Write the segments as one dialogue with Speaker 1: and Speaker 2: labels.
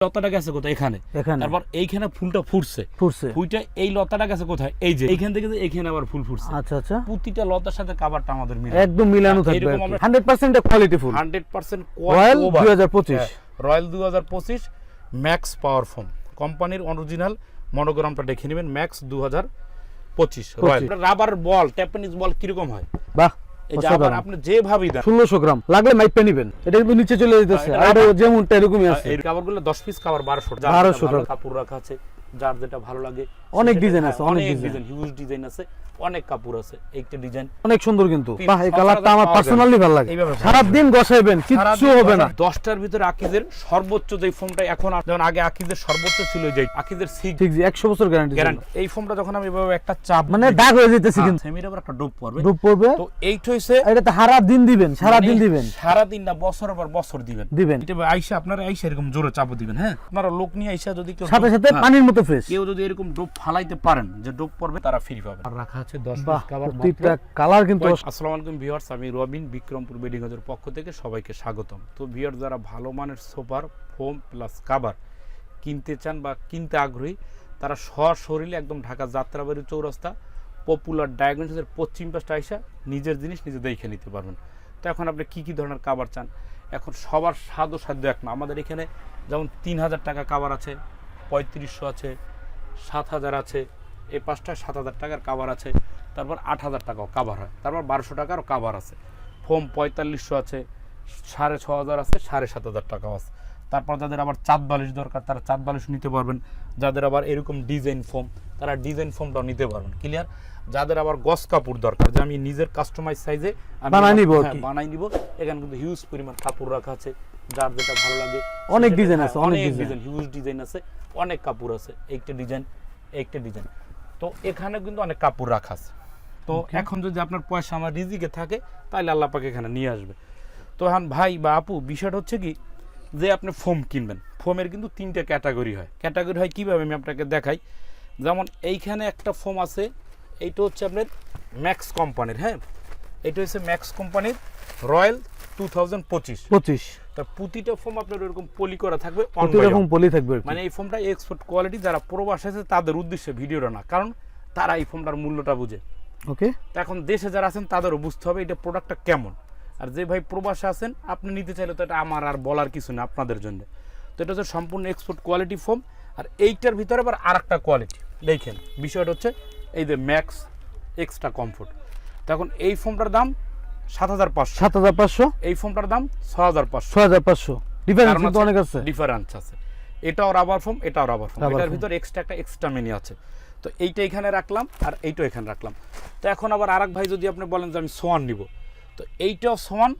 Speaker 1: লতাটা গেছে কোথায়? এখানে।
Speaker 2: এখানে।
Speaker 1: তারপর এইখানে ফুলটা ফুটছে।
Speaker 2: ফুটছে।
Speaker 1: ফুইটা এই লতাটা গেছে কোথায়? এই যে এইখান থেকে এইখানে আবার ফুল ফুটছে।
Speaker 2: আচ্ছা আচ্ছা।
Speaker 1: প্রতিটা লতার সাথে কাবারটা আমাদের মিলে
Speaker 2: একদম মিলানো থাকবে
Speaker 1: এরকম আমরা-
Speaker 2: hundred percent quality full.
Speaker 1: Hundred percent
Speaker 2: Royal দুই হাজার পঁচিশ।
Speaker 1: রয়্যাল দু হাজার পঁচিশ ম্যাক্স পাওয়ার ফোন কোম্পানির অরিজিনাল মনোগ্রামটা দেখে নেবেন ম্যাক্স দু হাজার পঁচিশ। রয়্যাল রাবার বল ট্যাপেনিস বল কীরকম হয়?
Speaker 2: বাহ।
Speaker 1: আপনি যেভাবে দেন।
Speaker 2: গ্রাম। লাগলে মাইপে নিবেন। এটা কিন্তু নিচে চলে যেতেছে।
Speaker 1: হ্যাঁ,
Speaker 2: আর যেমনটা এরকমই আছে।
Speaker 1: এই কাপড়গুলো দশ পিস কাপড় বারোশো।
Speaker 2: 1200 টাকা।
Speaker 1: কাপড় রাখা আছে। যার যেটা ভালো লাগে
Speaker 2: অনেক ডিজাইন
Speaker 1: হ্যাঁ,
Speaker 2: আছে, অনেক ডিজাইন।
Speaker 1: হিউজ ডিজাইন আছে অনেক কাপড় আছে একটা ডিজাইন
Speaker 2: অনেক সুন্দর কিন্তু। বাহ এই কালারটা আমার পার্সোনালি ভালো লাগে।
Speaker 1: ভালো
Speaker 2: সারাদিন গসাইবেন কিচ্ছু হবে না।
Speaker 1: দশটার ভিতরে আকিদের সর্বোচ্চ যে ফোনটা এখন যেমন আগে আকিদের সর্বোচ্চ ছিল যে আকিদের সিক্স
Speaker 2: ঠিক জি একশো বছর গ্যারান্টি
Speaker 1: গ্যারান্টি এই ফোনটা যখন আমি এভাবে একটা চাপ
Speaker 2: মানে দাগ হয়ে যেতেছে কিন্তু।
Speaker 1: সেমির আবার একটা ডুব পড়বে।
Speaker 2: ডুব পড়বে।
Speaker 1: তো এইটা হইছে
Speaker 2: এটা তো সারা দিন দিবেন সারা দিন
Speaker 1: মানে
Speaker 2: দিবেন।
Speaker 1: সারাদিন না বছরের পর বছর দিবেন।
Speaker 2: দিবেন।
Speaker 1: এটা আইসা আপনারা আইসা এরকম জোরে চাপ দিবেন হ্যাঁ? আপনারা লোক নিয়ে আইসা যদি কেউ
Speaker 2: সাথে সাথে
Speaker 1: হ্যাঁ,
Speaker 2: পানির মতো ফ্রেশ
Speaker 1: কেউ যদি এরকম ডোপ ফালাইতে পারেন যে ডোপ পড়বে তারা ফ্রি পাবে আর রাখা আছে 10 পিস কভার
Speaker 2: প্রত্যেকটা কালার কিন্তু
Speaker 1: আসসালামু আলাইকুম ভিউয়ার্স আমি রবিন বিক্রমপুর বেডিং হাউসের পক্ষ থেকে সবাইকে স্বাগতম। তো ভিউয়ার যারা ভালো মানের সোফার ফোম প্লাস কাভার কিনতে চান বা কিনতে আগ্রহী তারা সশরীরে একদম ঢাকা যাত্রাবাড়ি চৌরাস্তা পপুলার ডায়াগনোসিসের পশ্চিম পাশটা আইসা নিজের জিনিস নিজে দেখে নিতে পারবেন। তো এখন আপনি কী কী ধরনের কাভার চান? এখন সবার স্বাদ সাধ্য এক না আমাদের এখানে যেমন তিন হাজার টাকা কাভার আছে পঁয়ত্রিশশো আছে সাত হাজার আছে এই পাঁচটা সাত হাজার টাকার কাভার আছে তারপর আট হাজার টাকাও কাভার হয় তারপর বারোশো টাকারও কাভার আছে। ফোম পঁয়তাল্লিশশো আছে সাড়ে ছ হাজার আছে সাড়ে সাত হাজার টাকাও আছে। তারপর যাদের আবার চাঁদ বালিশ দরকার তারা চাঁদ বালিশ নিতে পারবেন। যাদের আবার এরকম ডিজাইন ফোম তারা ডিজাইন ফোমটাও নিতে পারবেন। ক্লিয়ার যাদের আবার গস কাপড় দরকার যে আমি নিজের কাস্টমাইজ সাইজে
Speaker 2: বানায় নিবো।
Speaker 1: বানাই নিব। এখানে কিন্তু হিউজ পরিমাণ কাপড় রাখা আছে। যার যেটা ভালো লাগে
Speaker 2: অনেক
Speaker 1: ডিজাইন
Speaker 2: আছে, অনেক
Speaker 1: অনেক ডিজাইন হিউজ ডিজাইন আছে অনেক কাপড় আছে একটা ডিজাইন একটা ডিজাইন তো এখানে কিন্তু অনেক কাপড় রাখা আছে। তো এখন যদি আপনার পয়সা আমার রিজিকে থাকে তাহলে আল্লাহ পাকে এখানে নিয়ে আসবে। তো এখন ভাই বা আপু বিষয়টা হচ্ছে কি যে আপনি ফোম কিনবেন। ফোমের কিন্তু তিনটে ক্যাটাগরি হয়। ক্যাটাগরি হয় কীভাবে আমি আপনাকে দেখাই। যেমন এইখানে একটা ফোম আছে এইটা হচ্ছে আপনার ম্যাক্স কোম্পানির হ্যাঁ? এটা হচ্ছে ম্যাক্স কোম্পানির রয়্যাল প্রতিটা ফোম আপনার এরকম পলি করা থাকবে।
Speaker 2: পলি থাকবে
Speaker 1: মানে এই ফোনটা এক্সপোর্ট কোয়ালিটি যারা প্রবাস আছে তাদের উদ্দেশ্যে ভিডিওটা না কারণ তারা এই ফোনটার মূল্যটা বুঝে।
Speaker 2: ওকে।
Speaker 1: এখন দেশে যারা আছেন তাদেরও বুঝতে হবে এটা প্রোডাক্টটা কেমন। আর যে ভাই প্রবাসে আছেন আপনি নিতে চাইলে তো এটা আমার আর বলার কিছু না আপনাদের জন্য। তো এটা হচ্ছে সম্পূর্ণ এক্সপোর্ট কোয়ালিটি ফোম আর এইটার ভিতরে আবার আর একটা কোয়ালিটি দেখেন বিষয়টা হচ্ছে এই যে ম্যাক্স এক্সট্রা কমফোর্ট তখন এই ফোনটার দাম সাত হাজার পাঁচশো।
Speaker 2: সাত হাজার পাঁচশো?
Speaker 1: এই ফোনটার দাম ছ হাজার পাঁচশো।
Speaker 2: ছয় হাজার পাঁচশো। ডিফারেন্স কিন্তু অনেক আছে।
Speaker 1: ডিফারেন্স আছে। এটাও রাবার ফোম এটাও রাবার ফোম এটার ভিতর এক্সট্রা একটা এক্সট্রা মেনি আছে। তো এইটা এখানে রাখলাম আর এইটা এখানে রাখলাম। তো এখন আবার আরেক ভাই যদি আপনি বলেন যে আমি সোয়ান নিব তো এইটাও সোয়ান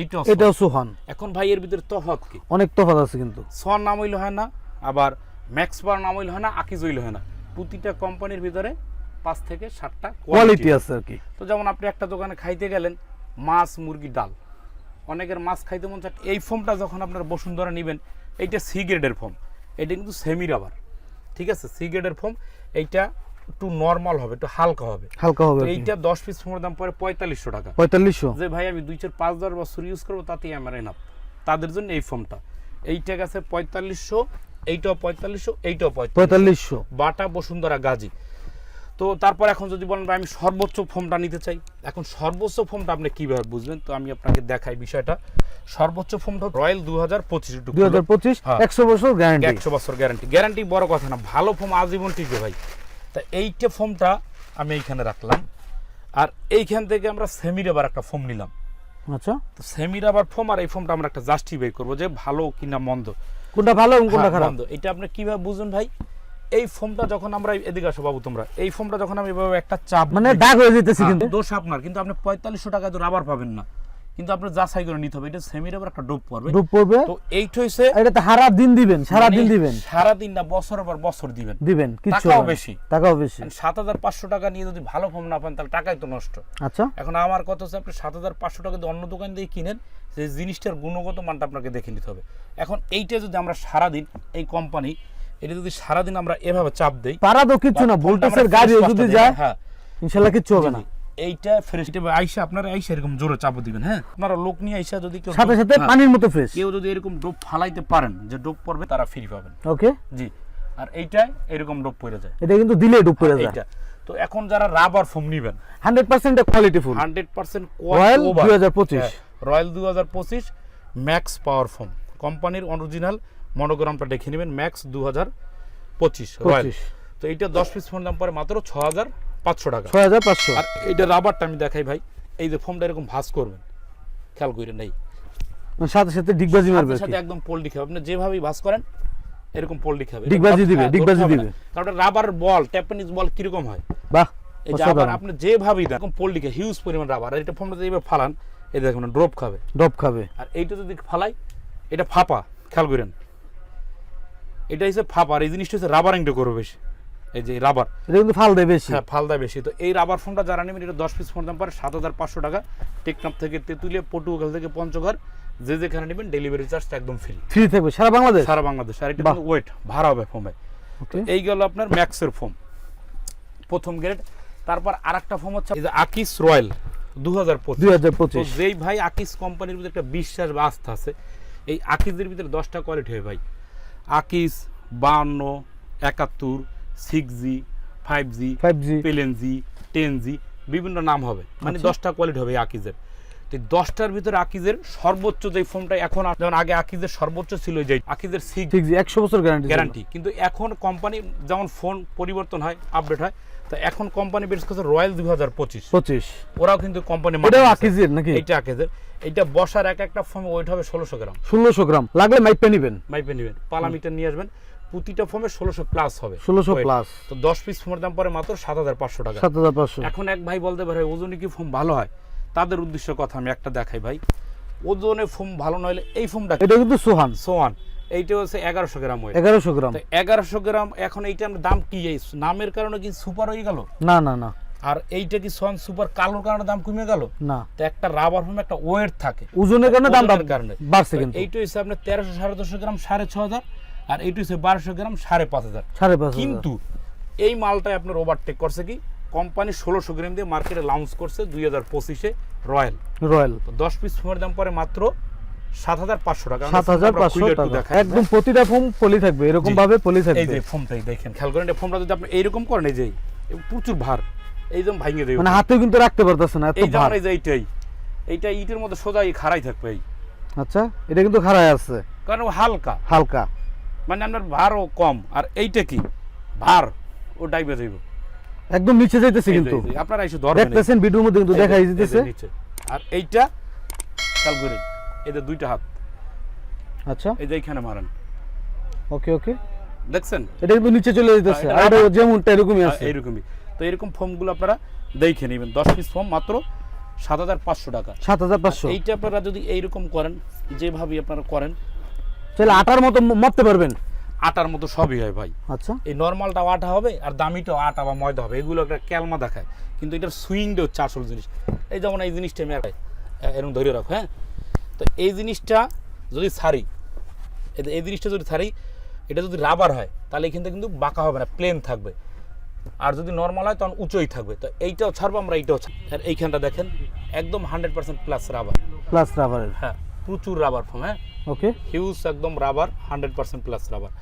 Speaker 1: এইটাও।
Speaker 2: এটাও সুহান
Speaker 1: এখন ভাই এর ভিতরে তফাৎ কি?
Speaker 2: অনেক তফাৎ আছে কিন্তু।
Speaker 1: সোয়ান নাম হইলে হয় না আবার ম্যাক্স বার নাম হইলে হয় না আকিজ হইলে হয় না। প্রতিটা কোম্পানির ভিতরে পাঁচ থেকে সাতটা
Speaker 2: কোয়ালিটি আছে আর কি।
Speaker 1: তো যেমন আপনি একটা দোকানে খাইতে গেলেন মাছ মুরগি ডাল। অনেকের মাছ খাইতে মন চায়। এই ফোমটা যখন আপনার বসুন্ধরা নেবেন এইটা সি গ্রেডের ফোম। এটা কিন্তু সেমি রাবার। ঠিক আছে? সি গ্রেডের ফোম। এইটা একটু নর্মাল হবে একটু হালকা হবে।
Speaker 2: হালকা হবে।
Speaker 1: এইটা দশ পিস ফোমের দাম পড়ে পঁয়তাল্লিশশো টাকা।
Speaker 2: পঁয়তাল্লিশশো?
Speaker 1: যে ভাই আমি দুই চার পাঁচ দশ বছর ইউজ করব তাতেই আমার এনাফ তাদের জন্য এই ফোমটা। এইটা গেছে পঁয়তাল্লিশশো এইটাও পঁয়তাল্লিশশো এইটাও
Speaker 2: পঁয়তাল্লিশশো।
Speaker 1: বাটা বসুন্ধরা গাজী। তো তারপর এখন যদি বলেন আমি সর্বোচ্চ ফোমটা নিতে চাই। এখন সর্বোচ্চ ফোমটা আপনি কীভাবে বুঝবেন? তো আমি আপনাকে দেখাই বিষয়টা। সর্বোচ্চ ফোমটা রয়্যাল দু হাজার পঁচিশ
Speaker 2: দুই হাজার পঁচিশ
Speaker 1: হ্যাঁ।
Speaker 2: একশো বছর গ্যারান্টি
Speaker 1: একশো বছর গ্যারান্টি গ্যারান্টি বড় কথা না ভালো ফোম আজীবন টিকবে ভাই। তা এইটা ফোমটা আমি এইখানে রাখলাম। আর এইখান থেকে আমরা সেমির আবার একটা ফোম নিলাম।
Speaker 2: আচ্ছা।
Speaker 1: তো সেমি রাবার ফোম আর এই ফোমটা আমরা একটা জাস্টিফাই করব যে ভালো কিনা মন্দ।
Speaker 2: কোনটা ভালো এবং কোনটা
Speaker 1: হ্যাঁ,
Speaker 2: খারাপ।
Speaker 1: এটা আপনি কীভাবে বুঝুন ভাই? এই ফোমটা যখন আমরা এদিকে আসো বাবু তোমরা এই ফোমটা যখন আমি এভাবে একটা চাপ
Speaker 2: মানে দাগ হয়ে যেতেছে
Speaker 1: হ্যাঁ,
Speaker 2: কিন্তু।
Speaker 1: দোষ আপনার কিন্তু আপনি পঁয়তাল্লিশশো টাকা তো রাবার পাবেন না। কিন্তু আপনি যাচাই করে নিতে হবে এটা সেমি রাবার একটা ডোপ পড়বে।
Speaker 2: ডুব পড়বে?
Speaker 1: তো এইটা হইছে
Speaker 2: এটা তো সারা দিন দিবেন সারা দিন
Speaker 1: মানে
Speaker 2: দিবেন।
Speaker 1: সারাদিন না বছর পর বছর দিবেন।
Speaker 2: দিবেন কিচ্ছু
Speaker 1: টাকাও বেশি।
Speaker 2: টাকাও বেশি।
Speaker 1: সাত হাজার পাঁচশো টাকা নিয়ে যদি ভালো ফোম না পান তাহলে টাকাই তো নষ্ট।
Speaker 2: আচ্ছা।
Speaker 1: এখন আমার কথা হচ্ছে আপনি সাত হাজার পাঁচশো টাকা দিয়ে অন্য দোকান দিয়ে কিনেন সেই জিনিসটার গুণগত মানটা আপনাকে দেখে নিতে হবে। এখন এইটা যদি আমরা সারাদিন এই কোম্পানি এটা যদি সারাদিন আমরা এভাবে চাপ দেই
Speaker 2: পারা তো কিচ্ছু না ভোল্টেজের
Speaker 1: fresh
Speaker 2: যদি যায়
Speaker 1: হ্যাঁ।
Speaker 2: ইনশাল্লাহ কিচ্ছু হবে না।
Speaker 1: এইটা ফ্রেশ এটা আইসা আপনারা আইসা এরকম জোরে চাপ দিবেন হ্যাঁ। আপনারা লোক নিয়ে আইসা যদি কেউ
Speaker 2: সাথে সাথে
Speaker 1: হ্যাঁ,
Speaker 2: পানির মতো ফ্রেশ
Speaker 1: কেউ যদি এরকম ডোপ ফালাইতে পারেন যে ডোপ পড়বে তারা ফ্রি পাবেন।
Speaker 2: ওকে
Speaker 1: জি। আর এইটাই এরকম ডোপ পড়ে যায়।
Speaker 2: এটা কিন্তু দিলে ডুব করে যায়।
Speaker 1: এইটা। তো এখন যারা রাবার ফোম নিবেন
Speaker 2: hundred percent quality full
Speaker 1: hundred percent
Speaker 2: Royal দুই হাজার পঁচিশ।
Speaker 1: রয়্যাল দু হাজার পঁচিশ ম্যাক্স পাওয়ার ফোম কোম্পানির অরিজিনাল মনোগ্রামটা দেখে নেবেন ম্যাক্স দু হাজার পঁচিশ। তো এইটা দশ পিস ফোন দাম পরে মাত্র ছ হাজার পাঁচশো টাকা।
Speaker 2: ছয় হাজার পাঁচশো।
Speaker 1: আর এইটা রাবারটা আমি দেখাই ভাই এই যে ফোমটা এরকম ভাঁজ করবেন খেয়াল করে নেই।
Speaker 2: মানে সাথে সাথে ডিগবাজি মারবে
Speaker 1: সাথে একদম পোল্ট্রি খাবে। আপনি যেভাবেই ভাঁজ করেন এরকম পোল্ট্রি খাবে।
Speaker 2: ডিগবাজি দিবে,
Speaker 1: হ্যাঁ,
Speaker 2: ডিগবাজি দিবে।
Speaker 1: কারণ রাবার বল ট্যাপানিজ বল কীরকম হয়?
Speaker 2: বাহ
Speaker 1: এই যে আবার আপনি যেভাবেই দেন পোল্ট্রি খায় হিউজ পরিমাণ রাবার আর এটা ফোমটা যেভাবে ফালান এই দেখুন ড্রপ খাবে।
Speaker 2: ডব খাবে।
Speaker 1: আর এইটা যদি ফালাই এটা ফাপা খেয়াল করেন এটা হচ্ছে ফাপা আর এই জিনিসটা হচ্ছে রাবার রাবারিংটা করবে বেশি। এই যে রাবার
Speaker 2: এটা কিন্তু ফাল দেয় বেশি।
Speaker 1: হ্যাঁ ফালদা বেশি। তো এই রাবার ফোনটা যারা নেবেন এটা দশ পিস ফোন দাম পারে সাত হাজার পাঁচশো টাকা। টেকনাপ থেকে তেঁতুলিয়া পটুয়াখাল থেকে পঞ্চগড় যে যেখানে নেবেন ডেলিভারি চার্জটা একদম ফ্রি
Speaker 2: ফ্রি থাকবে সারা বাংলাদেশ?
Speaker 1: সারা বাংলাদেশ। আর এটা ওয়েট ভাড়া হবে ফোমে এই গেল আপনার ম্যাক্সের ফোম প্রথম গ্রেড তারপর আরেকটা ফোম হচ্ছে এই যে আকিস রয়্যাল দু হাজার পঁচিশ। যেই ভাই আকিস কোম্পানির ভিতরে একটা বিশ্বাস বা আস্থা আছে এই আকিসের ভিতরে দশটা কোয়ালিটি হয় ভাই। আকিস বাহান্ন একাত্তর six G five G
Speaker 2: five G
Speaker 1: পেলেন জি টেন জি বিভিন্ন নাম হবে। মানে
Speaker 2: আচ্ছা।
Speaker 1: দশটা কোয়ালিটি হবে আকিজের। তো দশটার ভিতরে আকিজের সর্বোচ্চ যে ফোনটা এখন যেমন আগে আকিজের সর্বোচ্চ ছিল যে আকিজের সিক্স
Speaker 2: একশো বছর গ্যারান্টি
Speaker 1: গ্যারান্টি কিন্তু এখন কোম্পানি যেমন ফোন পরিবর্তন হয় আপডেট হয় তো এখন কোম্পানি বেশ করছে রয়্যাল দুই হাজার পঁচিশ।
Speaker 2: পঁচিশ।
Speaker 1: ওরাও কিন্তু কোম্পানি
Speaker 2: এটাও আকিজের নাকি?
Speaker 1: এইটা আকিজের। এইটা বসার এক একটা ফোম ওয়েট হবে ষোলোশো গ্রাম।
Speaker 2: ষোলোশো গ্রাম। লাগলে মাইপে নিবেন।
Speaker 1: মাইপে নেবেন। পালা মিটার নিয়ে আসবেন। প্রতিটা ফোমে ষোলোশো প্লাস হবে।
Speaker 2: ষোলোশো প্লাস
Speaker 1: তো দশ পিস ফোমের দাম পরে মাত্র সাত হাজার পাঁচশো টাকা।
Speaker 2: সাত হাজার পাঁচশো।
Speaker 1: এখন এক ভাই বলতে পারে ওজনে কি ফোম ভালো হয়? তাদের উদ্দেশ্য কথা আমি একটা দেখাই ভাই। ওজনে ফোম ভালো নইলে এই ফোমটা
Speaker 2: এটা কিন্তু সোহান।
Speaker 1: সোয়ান এইটা হচ্ছে এগারোশো গ্রাম ওয়েট
Speaker 2: এগারোশো গ্রাম।
Speaker 1: এগারোশো গ্রাম এখন এইটা আমরা দাম কি নামের কারণে কি সুপার হয়ে গেল?
Speaker 2: না না না।
Speaker 1: আর এইটা কি সোয়ান সুপার কালোর কারণে দাম কমে গেল?
Speaker 2: না।
Speaker 1: তো একটা রাবার ফোম একটা ওয়েট থাকে।
Speaker 2: ওজনের কারণে দাম
Speaker 1: ওজনের কারণে।
Speaker 2: বাড়ছে কিন্তু।
Speaker 1: এইটা হচ্ছে আপনার তেরোশো সাড়ে দশশো গ্রাম সাড়ে ছ হাজার আর এইটা হচ্ছে বারোশো গ্রাম সাড়ে পাঁচ হাজার।
Speaker 2: সাড়ে পাঁচ
Speaker 1: কিন্তু এই মালটাই আপনার ওভারটেক করছে কি? কোম্পানি ষোলোশো গ্রাম দিয়ে মার্কেটে লঞ্চ করছে দুই হাজার পঁচিশে রয়্যাল
Speaker 2: রয়্যাল
Speaker 1: দশ পিস ফোনের দাম পরে মাত্র সাত হাজার পাঁচশো টাকা।
Speaker 2: সাত হাজার পাঁচশো টাকা। একদম প্রতিটা ফোম পলি থাকবে এরকম
Speaker 1: জি।
Speaker 2: ভাবে পলি
Speaker 1: এই যে ফোমটাই দেখেন খেয়াল করেন ফোমটা যদি আপনি এইরকম করেন এই যে প্রচুর ভার। এইরকম ভাঙিয়ে দেবে
Speaker 2: মানে হাতে কিন্তু রাখতে পারতেছে না
Speaker 1: এই যেমন এই যে এইটাই এইটা ইটের মধ্যে সোজা এই খাড়াই থাকবে এই।
Speaker 2: আচ্ছা এটা কিন্তু খাড়ায় আছে।
Speaker 1: কারণ হালকা।
Speaker 2: হালকা।
Speaker 1: মানে আপনার ভারও কম আর এইটা কি? ভার ও ডাইবে যাইব
Speaker 2: একদম নিচে যাইতেছে কিন্তু।
Speaker 1: আপনারা এসে ধরবেন
Speaker 2: দেখতেছেন ভিডিওর মধ্যে কিন্তু দেখাই দিতেছে।
Speaker 1: আর এইটা খেয়াল করেন যে দুইটা হাত।
Speaker 2: আচ্ছা।
Speaker 1: এই যে এইখানে মারেন।
Speaker 2: ওকে ওকে।
Speaker 1: দেখছেন?
Speaker 2: এটা কিন্তু নিচে চলে যেতেছে
Speaker 1: হ্যাঁ,
Speaker 2: আর যেমনটা এরকমই আছে।
Speaker 1: এইরকমই। তো এরকম ফর্মগুলো আপনারা দেখে নেবেন। দশ পিস ফর্ম মাত্র সাত হাজার পাঁচশো টাকা।
Speaker 2: সাত হাজার পাঁচশো।
Speaker 1: এইটা আপনারা যদি এইরকম করেন যেভাবে আপনারা করেন।
Speaker 2: তাহলে আটার মতো ম- মাপতে পারবেন?
Speaker 1: আটার মতো সবই হয় ভাই।
Speaker 2: আচ্ছা।
Speaker 1: এই নর্মালটাও আটা হবে আর দামিটাও আটা বা ময়দা হবে। এগুলো একটা ক্যালমা দেখায়। কিন্তু এটার সুইংটা হচ্ছে আসল জিনিস। এই যেমন এই জিনিসটা আমি এরকম ধরে রাখো হ্যাঁ? তো এই জিনিসটা যদি ছাড়ি এই জিনিসটা যদি ছাড়ি এটা যদি রাবার হয় তাহলে এখানটা কিন্তু বাঁকা হবে না প্লেন থাকবে। আর যদি নর্মাল হয় তখন উঁচুই থাকবে। তো এইটাও ছাড়বো আমরা এইটাও আর এইখানটা দেখেন একদম hundred percent plus rubber
Speaker 2: plus রাবারের
Speaker 1: হ্যাঁ প্রচুর রাবার ফোম হ্যাঁ।
Speaker 2: ওকে
Speaker 1: হিউজ একদম rubber hundred percent plus rubber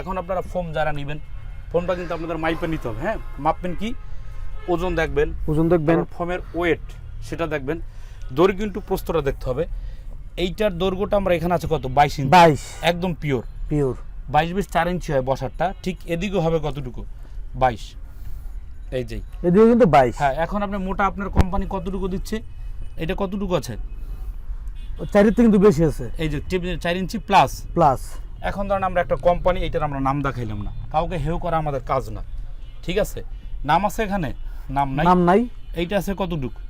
Speaker 1: এখন আপনারা ফোম যারা নেবেন ফোমটা কিন্তু আপনাদের মাইপে নিতে হবে হ্যাঁ। মাপবেন কি? ওজন দেখবেন।
Speaker 2: ওজন দেখবেন।
Speaker 1: ফোমের ওয়েট সেটা দেখবেন। দৈর্ঘ্য কিন্তু প্রস্তটা দেখতে হবে। এইটার দৈর্ঘ্যটা আমরা এখানে আছে কত? বাইশ ইঞ্চি।
Speaker 2: বাইশ।
Speaker 1: একদম পিওর
Speaker 2: পিওর
Speaker 1: বাইশ বিশ চার ইঞ্চি হয় বসারটা। ঠিক এদিকেও হবে কতটুকু? বাইশ। এই যেই
Speaker 2: এদিকে কিন্তু বাইশ।
Speaker 1: হ্যাঁ এখন আপনি মোটা আপনার কোম্পানি কতটুকু দিচ্ছে? এটা কতটুকু আছে?
Speaker 2: চারিতে কিন্তু বেশি আছে।
Speaker 1: এই যে চার ইঞ্চি প্লাস
Speaker 2: প্লাস
Speaker 1: এখন ধরেন আমরা একটা কোম্পানি এইটার আমরা নাম দেখাইলাম না। কাউকে হেউ করা আমাদের কাজ না। ঠিক আছে? নাম আছে এখানে? নাম নাই?
Speaker 2: নাম নাই।
Speaker 1: এইটা আছে কতটুকু?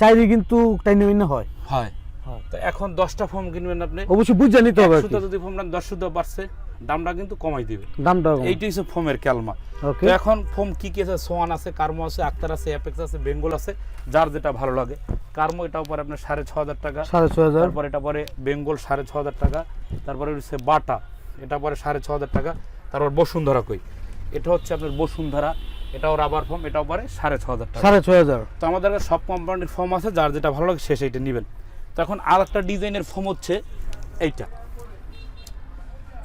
Speaker 2: চাইলে কিন্তু টাইনে হয়।
Speaker 1: হয়। তো এখন দশটা ফর্ম কিনবেন আপনি।
Speaker 2: অবশ্যই বুঝে নিতে হবে কি।
Speaker 1: যদি ফর্ম নেন দশ সুদ্ধ বাড়ছে দামটা কিন্তু কমাই দিবে।
Speaker 2: দামটা
Speaker 1: এইটাই হচ্ছে ফোমের ক্যালমা তো এখন ফোম কি কি আছে? সোয়ান আছে কার্মো আছে আক্তার আছে অ্যাপেক্স আছে বেঙ্গল আছে যার যেটা ভালো লাগে। কার্মো এটাও পরে আপনার সাড়ে ছ হাজার টাকা।
Speaker 2: সাড়ে ছয় হাজার।
Speaker 1: তারপর এটা পরে বেঙ্গল সাড়ে ছ হাজার টাকা। তারপরে হচ্ছে বাটা এটা পরে সাড়ে ছ হাজার টাকা। তারপর বসুন্ধরা কই? এটা হচ্ছে আপনার বসুন্ধরা এটাও রাবার ফোম এটাও পরে সাড়ে ছ হাজার টাকা।
Speaker 2: সাড়ে ছয় হাজার।
Speaker 1: তো আমাদের সব কোম্পানির ফোম আছে যার যেটা ভালো লাগে সে সেইটা নেবেন। তো এখন আর একটা ডিজাইনের ফোম হচ্ছে এইটা।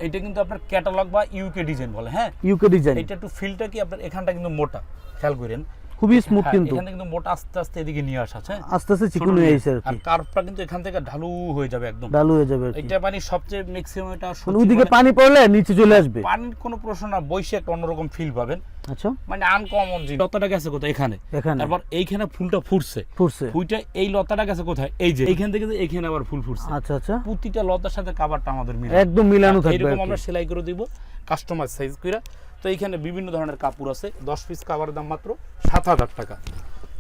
Speaker 1: এটা কিন্তু আপনার ক্যাটালগ বা ইউকে ডিজাইন বলে হ্যাঁ?
Speaker 2: ইউকে ডিজাইন
Speaker 1: এটা একটু ফিলটা কি আপনার এখানটা কিন্তু মোটা খেয়াল করেন।
Speaker 2: খুবই স্মুথ
Speaker 1: হ্যাঁ,
Speaker 2: কিন্তু।
Speaker 1: এখানে কিন্তু মোটা আস্তে আস্তে এদিকে নিয়ে আসা আছে হ্যাঁ?
Speaker 2: আস্তে আস্তে চিকুন হয়ে। আর কি।
Speaker 1: কার্ভটা কিন্তু এখান থেকে ঢালু হয়ে যাবে একদম।
Speaker 2: ডালু হয়ে যাবে
Speaker 1: এটা মানে সবচেয়ে ম্যাক্সিমাম এটা
Speaker 2: মানে ওইদিকে
Speaker 1: মানে
Speaker 2: পানি পড়লে নিচে চলে আসবে।
Speaker 1: পানির কোনো প্রশ্ন না একটা অন্যরকম ফিল পাবেন।
Speaker 2: আচ্ছা।
Speaker 1: মানে আনকমন জিনিস। লতাটা গেছে কোথায়? এখানে।
Speaker 2: এখানে।
Speaker 1: তারপর এইখানে ফুলটা ফুটছে।
Speaker 2: ফুটছে।
Speaker 1: ফুইটা এই লতাটা গেছে কোথায়? এই যে। এইখান থেকে যে এইখানে আবার ফুল ফুটছে।
Speaker 2: আচ্ছা আচ্ছা।
Speaker 1: প্রতিটা লতার সাথে কাভারটা আমাদের মিলে।
Speaker 2: একদম মিলানো থাকবে
Speaker 1: এরকম আমরা সেলাই করে দিব কাস্টমার সাইজ করে তো এইখানে বিভিন্ন ধরনের কাপড় আছে। দশ পিস কাভারের দাম মাত্র সাত হাজার টাকা।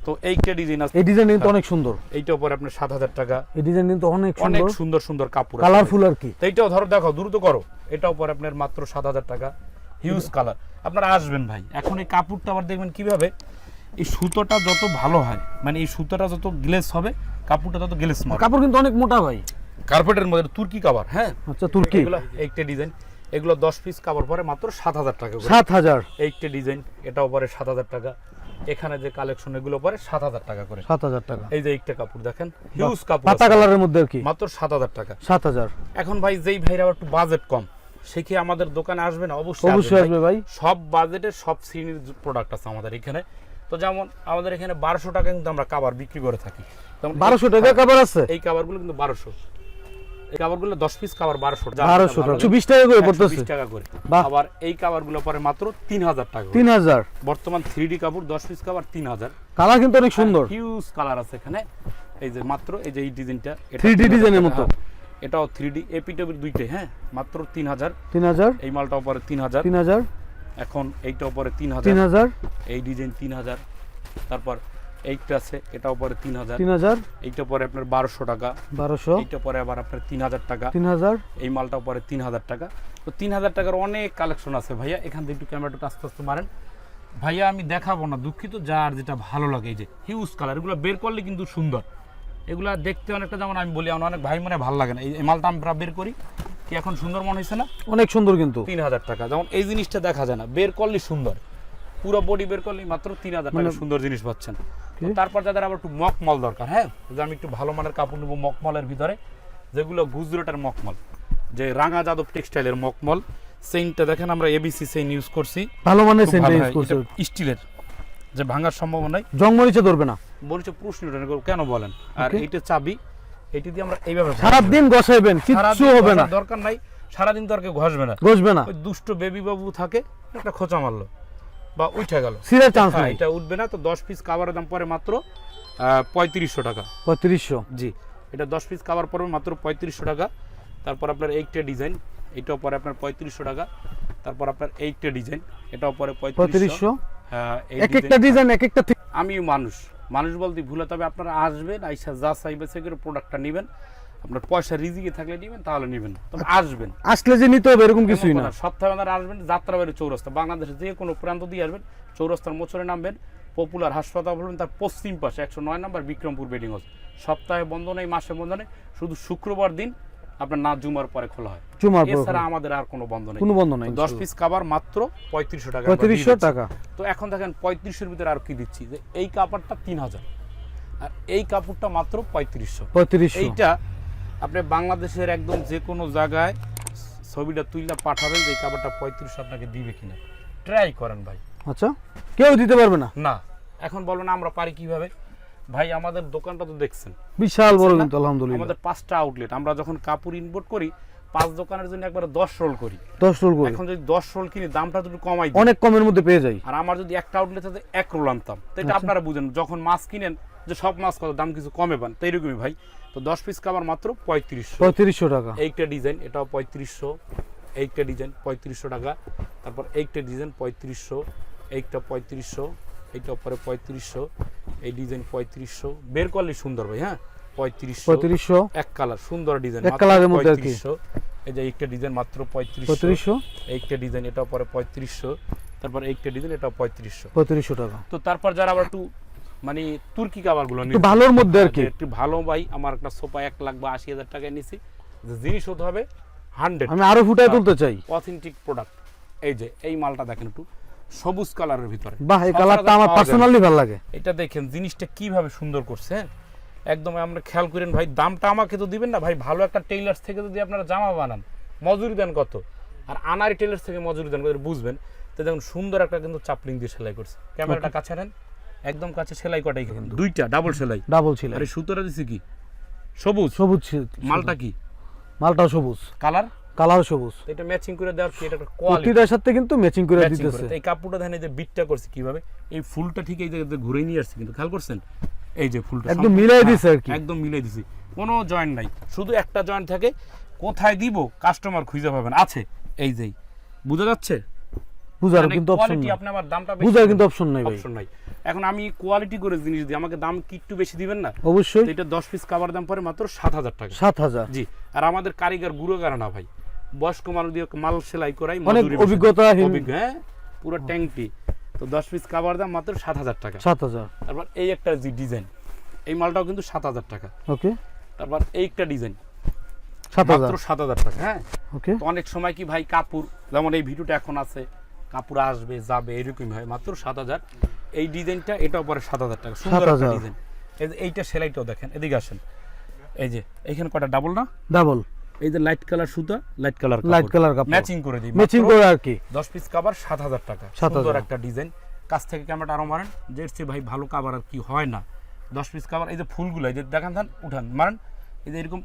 Speaker 1: তো এইটা ডিজাইন আছে?
Speaker 2: এই ডিজাইন কিন্তু অনেক সুন্দর।
Speaker 1: এইটা উপরে আপনার সাত হাজার টাকা।
Speaker 2: এই ডিজাইন কিন্তু অনেক
Speaker 1: অনেক
Speaker 2: সুন্দর।
Speaker 1: সুন্দর কাপড়
Speaker 2: কালারফুল আর কি।
Speaker 1: তো এইটাও ধরো দেখো দ্রুত করো। এটাও পরে আপনার মাত্র সাত হাজার টাকা। হিউজ কালার আপনারা আসবেন ভাই। এখন এই কাপড়টা আবার দেখবেন কীভাবে? এই সুতোটা যত ভালো হয় মানে এই সুতোটা যত গ্লেস হবে কাপড়টা তত গ্লেস মারবে।
Speaker 2: কাপড় কিন্তু অনেক মোটা ভাই।
Speaker 1: কার্পেটের মধ্যে তুর্কি কাভার হ্যাঁ?
Speaker 2: আচ্ছা তুর্কি।
Speaker 1: একটা ডিজাইন এগুলো দশ পিস কাভার পরে মাত্র সাত হাজার টাকা
Speaker 2: সাত হাজার।
Speaker 1: এইটা ডিজাইন এটাও পরে সাত হাজার টাকা। এখানে যে কালেকশন এগুলো পরে সাত হাজার টাকা করে।
Speaker 2: সাত হাজার টাকা।
Speaker 1: এই যে একটা কাপড় দেখেন হিউজ কাপড়
Speaker 2: পাতা কালারের মধ্যে কি?
Speaker 1: মাত্র সাত হাজার টাকা।
Speaker 2: সাত হাজার।
Speaker 1: এখন ভাই যেই ভাইরা আবার একটু বাজেট কম সে কি আমাদের দোকানে আসবে না? অবশ্যই
Speaker 2: অবশ্যই
Speaker 1: আসবে
Speaker 2: ভাই।
Speaker 1: সব বাজেটের সব শ্রেণির প্রোডাক্ট আছে আমাদের এখানে। তো যেমন আমাদের এখানে বারোশো টাকা কিন্তু আমরা কাবার বিক্রি করে থাকি।
Speaker 2: বারোশো টাকা কাপড় আছে?
Speaker 1: এই কাবারগুলো কিন্তু বারোশো। এই কাবারগুলো দশ পিস কাবার বারোশো
Speaker 2: বারোশো টাকা। একশো বিশ টাকা করে পড়তেছে।
Speaker 1: টাকা করে। আবার এই কাবারগুলো পরে মাত্র তিন হাজার টাকা করে।
Speaker 2: তিন হাজার।
Speaker 1: বর্তমান থ্রি ডি কাপড় দশ পিস কাবার তিন হাজার।
Speaker 2: কালার কিন্তু অনেক সুন্দর।
Speaker 1: হিউজ কালার আছে এখানে। এই যে মাত্র এই যে এই ডিজাইনটা
Speaker 2: 3D ডিজাইনের মতো।
Speaker 1: এটাও থ্রি ডি এপিটবির দুইটাই হ্যাঁ মাত্র তিন হাজার।
Speaker 2: তিন হাজার।
Speaker 1: এই মালটাও পরে তিন হাজার।
Speaker 2: তিন হাজার।
Speaker 1: এখন এইটাও পরে তিন
Speaker 2: তিন
Speaker 1: হাজার।
Speaker 2: হাজার
Speaker 1: এই ডিজাইন তিন হাজার। তারপর এইটা আছে এটাও পরে তিন হাজার।
Speaker 2: তিন হাজার।
Speaker 1: এইটা পরে আপনার বারোশো টাকা।
Speaker 2: বারোশো।
Speaker 1: এইটা পরে আবার আপনার তিন হাজার টাকা।
Speaker 2: তিন হাজার।
Speaker 1: এই মালটাও পরে তিন হাজার টাকা। তো তিন হাজার টাকার অনেক কালেকশন আছে ভাইয়া এখান থেকে একটু ক্যামেরাটা আস্তে আস্তে মারেন। ভাইয়া আমি দেখাবো না দুঃখিত যার যেটা ভালো লাগে এই যে হিউজ কালার এগুলো বের করলে কিন্তু সুন্দর। এগুলা দেখতে অনেকটা যেমন আমি বলি আমার অনেক ভাই মনে ভালো লাগে না। এই মালটা আমরা বের করি কি এখন সুন্দর মনে হয়েছে না?
Speaker 2: অনেক সুন্দর কিন্তু।
Speaker 1: তিন হাজার টাকা। যেমন এই জিনিসটা দেখা যায় না বের করলে সুন্দর। পুরো বডি বের করলে মাত্র তিন হাজার টাকা
Speaker 2: মানে-
Speaker 1: সুন্দর জিনিস পাচ্ছেন। তারপর যাদের আবার একটু মকমল দরকার হ্যাঁ? যে আমি একটু ভালো মানের কাপড় নেব মকমলের ভিতরে যেগুলো গুজরাটের মকমল যে রাঙা যাদব টেক্সটাইলের মকমল সেইনটা দেখেন আমরা এবিসি সেইন ইউজ করছি।
Speaker 2: ভালো মানের
Speaker 1: ভালো
Speaker 2: ইউজ
Speaker 1: হয়।
Speaker 2: করছে।
Speaker 1: এটা স্টিলের যে ভাঙার সম্ভাবনাই
Speaker 2: জংমরিচে ধরবে না।
Speaker 1: বলছে প্রশ্ন কেন বলেন? আর এইটা চাবি এইটি দিয়ে আমরা এইভাবে ভাঙবো।
Speaker 2: সারাদিন ঘষাইবেন কিচ্ছু হবে না।
Speaker 1: দরকার নাই সারাদিন তো আর ঘষবে না।
Speaker 2: ঘষবে না।
Speaker 1: ওই দুষ্ট বেবি বাবু থাকে একটা খোঁচা মারলো। বা উঠে গেল।
Speaker 2: সিরের চান্স
Speaker 1: হ্যাঁ
Speaker 2: নাই।
Speaker 1: এটা উঠবে না তো দশ পিস কাভারের দাম পরে মাত্র পঁয়ত্রিশশো টাকা।
Speaker 2: পঁয়ত্রিশশো।
Speaker 1: জি এটা দশ পিস কাভার পড়বে মাত্র পঁয়ত্রিশশো টাকা। তারপর আপনার এইটটা ডিজাইন এটাও পরে আপনার পঁয়ত্রিশশো টাকা। তারপর আপনার এইটটা ডিজাইন এটাও পরে পঁয়ত্রিশশো।
Speaker 2: পঁয়ত্রিশশো?
Speaker 1: হ্যাঁ, এই
Speaker 2: এক একটা ডিজাইন এক একটা
Speaker 1: আমি মানুষ। মানুষ বলতে ভুলে তবে আপনারা আসবেন আইসা যা চাইবে সে করে প্রোডাক্টটা নেবেন। আপনার পয়সা রিজিকে থাকলে নেবেন তাহলে নেবেন তবে আসবেন।
Speaker 2: আসলে যে নিতে হবে এরকম কিছুই না।
Speaker 1: সপ্তাহে আপনারা আসবেন যাত্রাবাড়ি চৌরাস্তা। বাংলাদেশের যে কোনো প্রান্ত দিয়ে আসবেন চৌরাস্তার মোচরে নামবেন পপুলার হাসপাতাল বলবেন তার পশ্চিম পাশে একশো নয় নম্বর বিক্রমপুর বেডিং হাউস। সপ্তাহে বন্ধ নেই মাসে বন্ধ নেই শুধু শুক্রবার দিন আপনার না জুমার পরে খোলা হয়।
Speaker 2: পর
Speaker 1: এছাড়া আমাদের আর কোনো বন্ধ নেই।
Speaker 2: কোনো বন্ধ নাই।
Speaker 1: দশ পিস কাবার মাত্র পঁয়ত্রিশশো টাকা আমরা দিয়ে
Speaker 2: পঁয়ত্রিশশো
Speaker 1: দিচ্ছি।
Speaker 2: টাকা।
Speaker 1: তো এখন দেখেন পঁয়ত্রিশের ভিতরে আর কি দিচ্ছি? যে এই কাপড়টা তিন হাজার। আর এই কাপড়টা মাত্র পঁয়ত্রিশশো।
Speaker 2: পঁয়ত্রিশশো।
Speaker 1: এইটা আপনি বাংলাদেশের একদম যে কোনো জায়গায় ছবিটা তুইলা পাঠাবেন যে কাপড়টা পঁয়ত্রিশশো আপনাকে দিবে কিনা। ট্রাই করেন ভাই।
Speaker 2: আচ্ছা। কেউ দিতে পারবে না?
Speaker 1: না। এখন বলবেন আমরা পারি কীভাবে? ভাই আমাদের দোকানটা তো দেখছেন।
Speaker 2: বিশাল বড়? কিন্তু আলহামদুলিল্লাহ।
Speaker 1: আমাদের পাঁচটা আউটলেট আমরা যখন কাপড় ইম্পোর্ট করি পাঁচ দোকানের জন্য একবার দশ রোল করি।
Speaker 2: দশ রোল করি।
Speaker 1: এখন যদি দশ রোল কিনি দামটা একটু কমাই
Speaker 2: অনেক কমের মধ্যে পেয়ে যাই।
Speaker 1: আর আমার যদি একটা আউটলেট থাকে এক রোল আনতাম। তো এটা
Speaker 2: আচ্ছা।
Speaker 1: আপনারা বুঝেন। যখন মাছ কিনেন যে সব মাছ কত দাম কিছু কমে পান তো এইরকমই ভাই। তো দশ পিস কাবার মাত্র পঁয়ত্রিশশো।
Speaker 2: পঁয়ত্রিশশো টাকা।
Speaker 1: এইটা ডিজাইন এটাও পঁয়ত্রিশশো এইটা ডিজাইন পঁয়ত্রিশশো টাকা। তারপর এইটা ডিজাইন পঁয়ত্রিশশো এইটা পঁয়ত্রিশশো এইটা পরে পঁয়ত্রিশশো এই ডিজাইন পঁয়ত্রিশশো। বের করলে সুন্দর ভাই হ্যাঁ? পঁয়ত্রিশশো
Speaker 2: পঁয়ত্রিশশো।
Speaker 1: এক কালার সুন্দর ডিজাইন
Speaker 2: এক কালারের মধ্যে কি।
Speaker 1: এই যে একটা ডিজাইন মাত্র পঁয়ত্রিশশো।
Speaker 2: পঁয়ত্রিশশো।
Speaker 1: এইটা ডিজাইন এটাও পরে পঁয়ত্রিশশো। তারপর এইটা ডিজাইন এটাও পঁয়ত্রিশশো।
Speaker 2: পঁয়ত্রিশশো টাকা।
Speaker 1: তো তারপর যারা আবার একটু মানে তুর্কি কাবারগুলো
Speaker 2: একটু ভালোর মধ্যে আর কি।
Speaker 1: একটু ভালো ভাই আমার একটা সোফা এক লাখ বা আশি হাজার টাকায় নিছি। যে জিনিস হতে হবে হান্ড্রেড
Speaker 2: আমি আরও ফুটায় তুলতে চাই।
Speaker 1: অথেন্টিক প্রোডাক্ট এই যে এই মালটা দেখেন একটু। সবুজ কালারের ভিতরে।
Speaker 2: বাহ এই কালারটা আমার। পার্সোনালি ভালো লাগে।
Speaker 1: এটা দেখেন জিনিসটা কীভাবে সুন্দর করছে হ্যাঁ? একদম আমরা খেয়াল করেন ভাই দামটা আমাকে তো দিবেন না ভাই। ভালো একটা টেইলার্স থেকে যদি আপনারা জামা বানান মজুরি দেন কত? আর আনারি টেইলার্স থেকে মজুরি দেন কত বুঝবেন। তো দেখুন সুন্দর একটা কিন্তু চাপলিং দিয়ে সেলাই করছে। ক্যামেরাটা কাছে নেন। একদম কাছে সেলাই কটাই কিন্তু। দুইটা ডাবল সেলাই।
Speaker 2: ডাবল ছিল
Speaker 1: আরে সুতোটা দিছি কি? সবুজ?
Speaker 2: সবুজ
Speaker 1: মালটা কি?
Speaker 2: মালটাও সবুজ।
Speaker 1: কালার?
Speaker 2: কালার সবুজ।
Speaker 1: এটা ম্যাচিং করে দেওয়ার কি? এটা কোয়ালিটি
Speaker 2: প্রতিটার সাথে কিন্তু ম্যাচিং করে দিতেছে।
Speaker 1: এই কাপড়টা দেখেন এই যে বিটটা করছে কীভাবে? এই ফুলটা ঠিক এই জায়গাতে ঘুরে নিয়ে আসছে কিন্তু খেয়াল করছেন? এই যে ফুলটা
Speaker 2: একদম মিলাই
Speaker 1: হ্যাঁ,
Speaker 2: দিছে আর কি।
Speaker 1: একদম মিলাই দিছি। কোনো জয়েন্ট নাই। শুধু একটা জয়েন্ট থাকে। কোথায় দিব? কাস্টমার খুঁজে পাবেন। আছে। এই যেই বুঝা যাচ্ছে?
Speaker 2: বুঝার
Speaker 1: মানে
Speaker 2: কিন্তু অপশন
Speaker 1: quality আপনি আমার দামটা
Speaker 2: বুঝার কিন্তু অপশন নাই ভাই।
Speaker 1: অপশন নাই। এখন আমি কোয়ালিটি করে জিনিস দিই আমাকে দাম কি একটু বেশি দিবেন না?
Speaker 2: অবশ্যই।
Speaker 1: এটা দশ পিস কাবার দাম পরে মাত্র সাত হাজার টাকা।
Speaker 2: সাত হাজার।
Speaker 1: জি আর আমাদের কারিগর গাড়া না ভাই। বয়স্ক মানুষ দিয়ে মাল সেলাই করাই
Speaker 2: অনেক। অভিজ্ঞতাহীন-
Speaker 1: হ্যাঁ পুরো ট্যাঙ্কটি। তো দশ পিস কাবার দাম মাত্র সাত হাজার টাকা।
Speaker 2: সাত হাজার।
Speaker 1: তারপর এই একটা যে ডিজাইন এই মালটাও কিন্তু সাত হাজার টাকা।
Speaker 2: ওকে।
Speaker 1: তারপর এই একটা ডিজাইন মাত্র সাত হাজার টাকা হ্যাঁ।
Speaker 2: ওকে।
Speaker 1: তো অনেক সময় কি ভাই কাপড় যেমন এই ভিডিওটা এখন আছে কাপড় আসবে যাবে এরকম হয় মাত্র সাত হাজার। এই ডিজাইনটা এটাও পরে সাত হাজার টাকা। সুন্দর একটা ডিজাইন। এইটা সেলাইটাও দেখেন এদিকে আসেন। এই যে এইখানে কটা ডাবল না?
Speaker 2: ডাবল।
Speaker 1: এই যে লাইট কালার সুতা লাইট কালার
Speaker 2: লাইট কালার কাপড়।
Speaker 1: ম্যাচিং করে দিই
Speaker 2: ম্যাচিং করে আর কি।
Speaker 1: দশ পিস কাবার সাত হাজার টাকা। সুন্দর একটা ডিজাইন। কাছ থেকে ক্যামেরাটা আরও মারেন। চেয়ে ভাই ভালো কাবার আর কি হয় না। দশ পিস কাবার এই যে ফুলগুলো এই যে দেখান থান উঠান মারেন। এই যে এরকম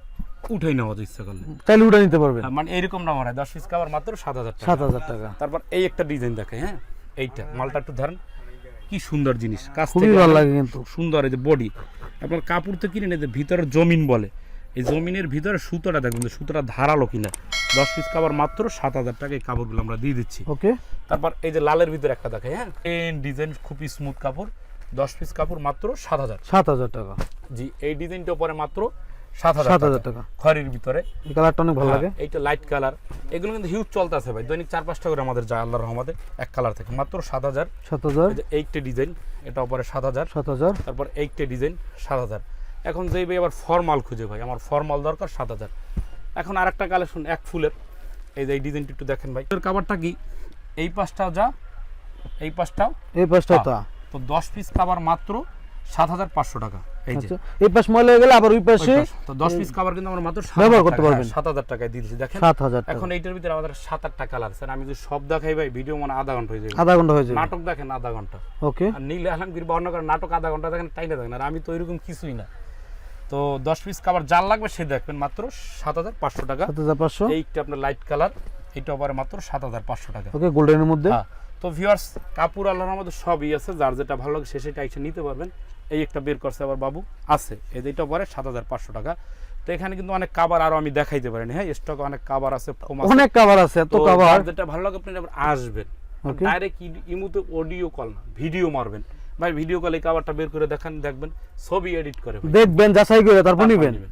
Speaker 1: উঠাই নেওয়া যায় ইচ্ছা করলে।
Speaker 2: চাইলে উঠে নিতে পারবেন।
Speaker 1: হ্যাঁ, মানে এরকম না মারায়। দশ পিস কাবার মাত্র সাত হাজার টাকা।
Speaker 2: সাত হাজার টাকা।
Speaker 1: তারপর এই একটা ডিজাইন দেখে হ্যাঁ। এইটা মালটা একটু ধরেন। কি সুন্দর জিনিস।
Speaker 2: খুবই ভালো লাগে কিন্তু।
Speaker 1: সুন্দর এই যে বডি আপনার কাপড় তো কিনে যে ভিতরে জমিন বলে। এই জমিনের ভিতরে সুতোটা দেখবেন সুতোটা ধারালো কিনা। দশ পিস কাবার মাত্র সাত হাজার টাকা এই কাপড়গুলো আমরা দিয়ে দিচ্ছি।
Speaker 2: ওকে।
Speaker 1: তারপর এই যে লালের ভিতরে একটা দেখে হ্যাঁ? প্লেন ডিজাইন খুবই স্মুথ কাপড়। দশ পিস কাপড় মাত্র সাত হাজার।
Speaker 2: সাত হাজার টাকা।
Speaker 1: জি এই ডিজাইনটা পরে মাত্র সাত হাজার
Speaker 2: সাত
Speaker 1: টাকা। খয়েরির ভিতরে।
Speaker 2: কালারটা অনেক ভালো
Speaker 1: হ্যাঁ,
Speaker 2: লাগে।
Speaker 1: এইটা লাইট কালার এগুলো কিন্তু হিউজ চলতেছে ভাই। দৈনিক চার পাঁচটা করে আমাদের যায় আল্লাহর রহমতে এক কালার থেকে। মাত্র সাত হাজার।
Speaker 2: সাত হাজার।
Speaker 1: এইটটা ডিজাইন এটা পরে সাত হাজার।
Speaker 2: সাত হাজার।
Speaker 1: তারপর এইটটা ডিজাইন সাত হাজার। এখন যেই ভাই আবার ফর্মাল খুঁজে ভাই আমার ফর্মাল দরকার সাত হাজার। এখন আর একটা কালেকশন এক ফুলের। এই যে এই ডিজাইনটা একটু দেখেন ভাই। এর কাভারটা কি? এই পাশটাও যা এই পাশটাও
Speaker 2: এই পাশটা তা।
Speaker 1: তো। দশ পিস কাভার মাত্র সাত হাজার পাঁচশো টাকা। এই
Speaker 2: আচ্ছা এই পাশ ময়লা হয়ে গেলে আবার ওই
Speaker 1: ওই
Speaker 2: পাশে
Speaker 1: তো দশ পিস কাভার কিন্তু আমরা মাত্র
Speaker 2: ব্যবহার করতে পারবেন।
Speaker 1: সাত হাজার টাকায় দিয়ে দিচ্ছি দেখেন।
Speaker 2: সাত হাজার টাকা।
Speaker 1: এখন এইটার ভিতরে আমাদের সাত আটটা কালার স্যার আমি যদি সব দেখাই ভাই ভিডিও মানে আধা ঘণ্টা হয়ে যাবে।
Speaker 2: আধা ঘণ্টা হয়ে যাবে।
Speaker 1: নাটক দেখেন আধা ঘণ্টা।
Speaker 2: ওকে।
Speaker 1: আর নীল আলমগীর বর্ণনা নাটক আধা ঘণ্টা দেখেন টাইনে দেখেন। আর আমি তো ওইরকম কিছুই না। তো দশ পিস কাবার যার লাগবে সে দেখবেন মাত্র সাত হাজার পাঁচশো টাকা।
Speaker 2: সাত হাজার পাঁচশো।
Speaker 1: এইটা আপনার লাইট কালার এইটা মাত্র সাত হাজার পাঁচশো টাকা।
Speaker 2: ওকে গোল্ডেনের মধ্যে?
Speaker 1: হ্যাঁ তো ভিউয়ার্স কাপুর আল্লাহর মধ্যে সবই আছে। যার যেটা ভালো লাগে সে সেটা নিতে পারবেন। এই একটা বের করছে আবার বাবু আছে। এই যেটা পরে সাত হাজার পাঁচশো টাকা। তো এখানে কিন্তু অনেক কাবার আরও আমি দেখাইতে পারিনি হ্যাঁ? স্টক অনেক কাবার আছে
Speaker 2: অনেক কাবার আছে এত
Speaker 1: তো কাবার যেটা ভালো লাগে আপনি আবার আসবেন। ডাইরেক্ট ইমুতে অডিও কল না ভিডিও মারবেন। ভাই ভিডিও কলে কাবারটা বের করে দেখান দেখবেন ছবি এডিট করে
Speaker 2: দেখবেন যাচাই করে তারপর
Speaker 1: নিবেন।